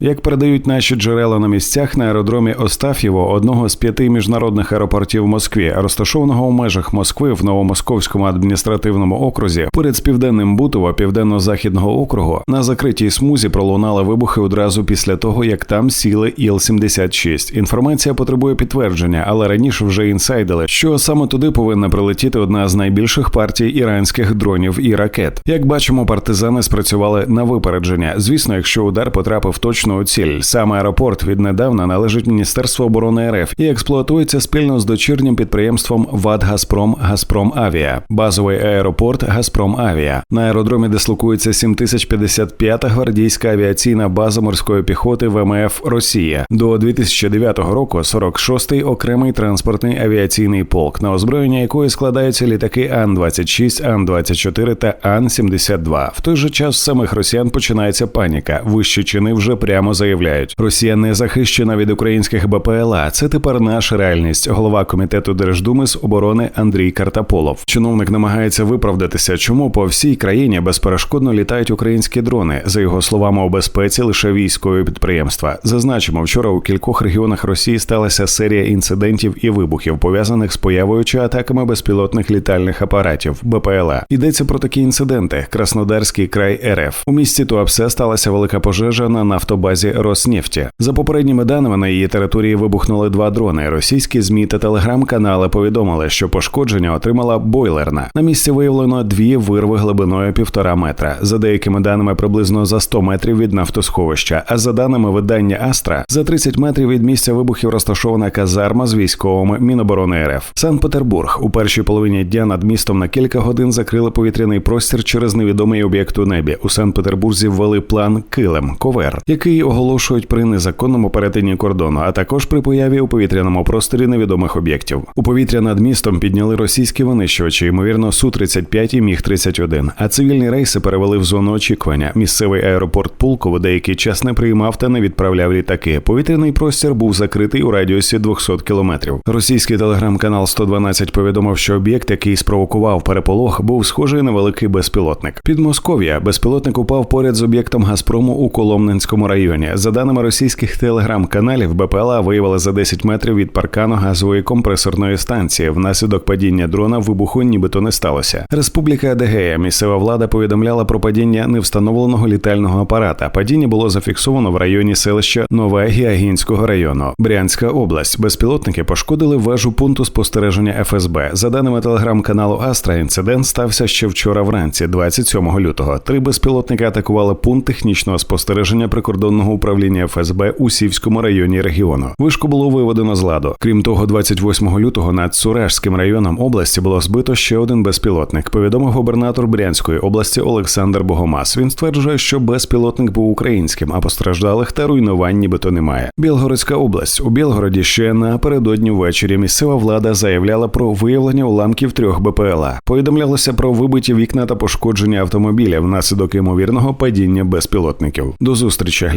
Як передають наші джерела на місцях на аеродромі Остаф'єво, одного з п'яти міжнародних аеропортів Москві, розташованого у межах Москви в Новомосковському адміністративному окрузі, поряд з південним Бутово, південно-західного округу, на закритій смузі пролунали вибухи одразу після того, як там сіли Іл-76. Інформація потребує підтвердження, але раніше вже інсайдили, що саме туди повинна прилетіти одна з найбільших партій іранських дронів і ракет. Як бачимо, партизани спрацювали на випередження. Звісно, якщо удар потрапив точно у ціль, саме аеропорт віднедавна належить Міністерству оборони РФ і експлуатується спільно з дочірнім підприємством ВАД Газпром Газпром Авіа, базовий аеропорт Газпром Авіа. На аеродромі дислокується 7055-та гвардійська авіаційна база морської піхоти ВМФ Росія. До 2009 року 46-й окремий транспортний авіаційний полк, на озброєння якої складаються літаки Ан-26, Ан-24 та Ан-72. В той же час самих росіян починається паніка. Вищі чини вже прямо заявляють: Росія не захищена від українських БПЛА. Це тепер наша реальність. Голова комітету Держдуми з оборони Андрій Картаполов. Чиновник намагається виправдатися, чому по всій країні безперешкодно літають українські дрони. За його словами, у безпеці лише військові підприємства. Зазначимо, вчора у кількох регіонах Росії сталася серія інцидентів і вибухів, пов'язаних з появою чи атаками безпілотних літальних апаратів БПЛА. Йдеться про такі інциденти: Краснодарський край РФ. У місті Туапсе сталася велика пожежа на нафтобазі Роснефті. За попередніми даними на її території вибухнули два дрони. Російські змі та телеграм-канали повідомили, що пошкодження отримала бойлерна. На місці виявлено дві вирви глибиною півтора метра. За деякими даними, приблизно за 100 метрів від нафтосховища. А за даними видання Астра, за 30 метрів від місця вибухів розташована казарма з військовими Міноборони РФ. Санкт-Петербург у першій половині дня над містом на кілька годин закрили повітряний простір через невідомий об'єкт у небі. У Санкт-Петербурзі ввели план Килим Ковер, який оголошують при незаконному перетині кордону, а також при появі у повітряному просторі невідомих об'єктів. У повітря над містом підняли російські винищувачі, ймовірно, су 35 і міг 31 А цивільні рейси перевели в зону очікування. Місцевий аеропорт Пулково деякий час не приймав та не відправляв літаки. Повітряний простір був закритий у радіусі 200 кілометрів. Російський телеграм-канал 112 повідомив, що об'єкт, який спровокував переполох, був схожий на великий безпілотник. Підмосков'я безпілотник упав поряд з об'єктом Газпрому у Коломненському районі. За даними російських телеграм-каналів, БПЛА виявили за 10 метрів від паркану газової компресорної станції. Внаслідок падіння дрона вибуху нібито не сталося. Республіка Адегея, місцева влада повідомляла про падіння невстановленого літального апарата. Падіння було зафіксовано в районі селища Нове Гіагінського району. Брянська область. Безпілотники пошкодили вежу пункту спостереження ФСБ. За даними телеграм-каналу Астра, інцидент стався ще вчора вранці, 27 лютого. Три безпілотники атакували пункт технічного спостереження прикордонного управління ФСБ у Сівському районі регіону. Вишку було виведено з ладу. Крім того, 28 лютого над Цурешським районом області було збито ще один безпілотник. Повідомив губернатор Брянської області Олександр Богомаз. Він стверджує, що безпілотник був українським, а постраждалих та руйнувань нібито немає. Білгородська область у Білгороді ще напередодні ввечері місцева влада заявляла про виявлення уламків трьох БПЛА. Повідомлялося про вибиті вікна та пошкодження автомобіля внаслідок ймовірного падіння безпілотників. До зустрічі